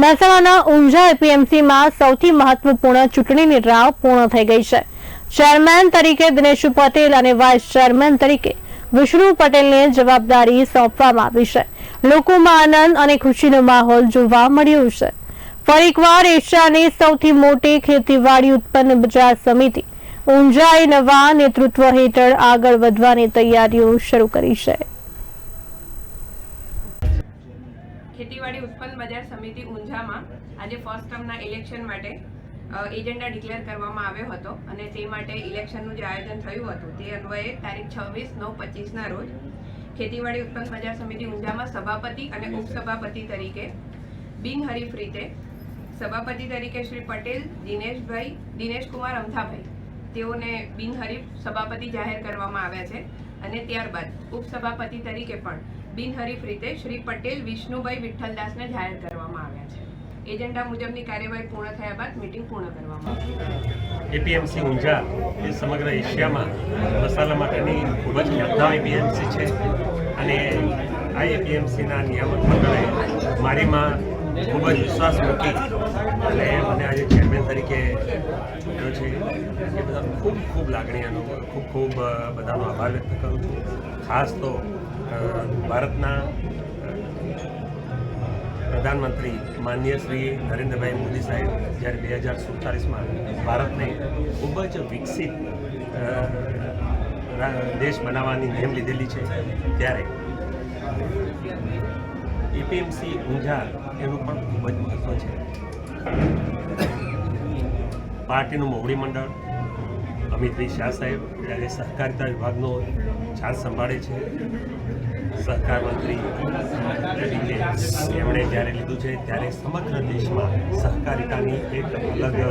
મહેસાણાના ઊંઝા એપીએમસીમાં સૌથી મહત્વપૂર્ણ ચૂંટણીની રાવ પૂર્ણ થઈ ગઈ છે. ચેરમેન તરીકે દિનેશ પટેલ અને વાઇસ ચેરમેન તરીકે વિષ્ણુ પટેલને જવાબદારી સોંપવામાં આવી છે. લોકોમાં આનંદ અને ખુશીનો માહોલ જોવા મળ્યો છે. ફરી એકવાર એશિયાની સૌથી મોટી ખેતીવાડી ઉત્પન્ન બજાર સમિતિ ઊંઝાએ નવા નેતૃત્વ હેઠળ આગળ વધવાની તૈયારીઓ શરૂ કરી છે. ખેતીવાડી ઉત્પન્ન બજાર સમિતિ ઊંઝામાં આજે ફર્સ્ટ ટર્મના ઇલેક્શન માટે એજન્ડા ડિક્લેર કરવામાં આવ્યો હતો અને તે માટે ઇલેક્શનનું જે આયોજન થયું હતું તે અન્વયે તારીખ છવ્વીસ નવ પચીસના રોજ ખેતીવાડી ઉત્પન્ન બજાર સમિતિ ઊંઝામાં સભાપતિ અને ઉપસભાપતિ તરીકે બિનહરીફ રીતે સભાપતિ તરીકે શ્રી પટેલ, દિનેશભાઈ, દિનેશકુમાર અમથાભાઈ તેઓને બિનહરીફ સભાપતિ જાહેર કરવામાં આવ્યા છે અને ત્યારબાદ ઉપસભાપતિ તરીકે પણ બિનહરીફ રીતે શ્રી પટેલ વિષ્ણુભાઈ વિઠ્ઠલદાસને જાહેર કરવામાં આવ્યા છે. એજન્ડા મુજબની કાર્યવાહી પૂર્ણ થયા બાદ મીટિંગ પૂર્ણ કરવામાં આવી. એપીએમસી ઊંઝા એ સમગ્ર એશિયામાં મસાલા માટેની ખૂબ જ ખ્યાતનામ એપીએમસી છે અને આ એપીએમસીના નિયામક મંડળે મારીમાં ખૂબ જ વિશ્વાસ મૂકી અને મને આજે ચેરમેન તરીકે છે. એ બધા ખૂબ ખૂબ લાગણી અનુભવ ખૂબ ખૂબ બધાનો આભાર વ્યક્ત કરું છું. ખાસ તો ભારતના પ્રધાનમંત્રી માનનીય શ્રી નરેન્દ્રભાઈ મોદી સાહેબ જ્યારે બે હજાર સુડતાલીસમાં ભારતને ખૂબ જ વિકસિત દેશ બનાવવાની નેમ લીધેલી છે, ત્યારે એપીએમસી ઊંઝા એનું પણ ખૂબ જ મહત્ત્વ છે. પાર્ટીનું મોવડી મંડળ, અમિતભાઈ શાહ સાહેબ જ્યારે સહકારિતા વિભાગનો ચાર્જ સંભાળે છે. સહકાર મંત્રી એમણે જ્યારે લીધું છે, ત્યારે સમગ્ર દેશમાં સહકારિતાની એક અલગ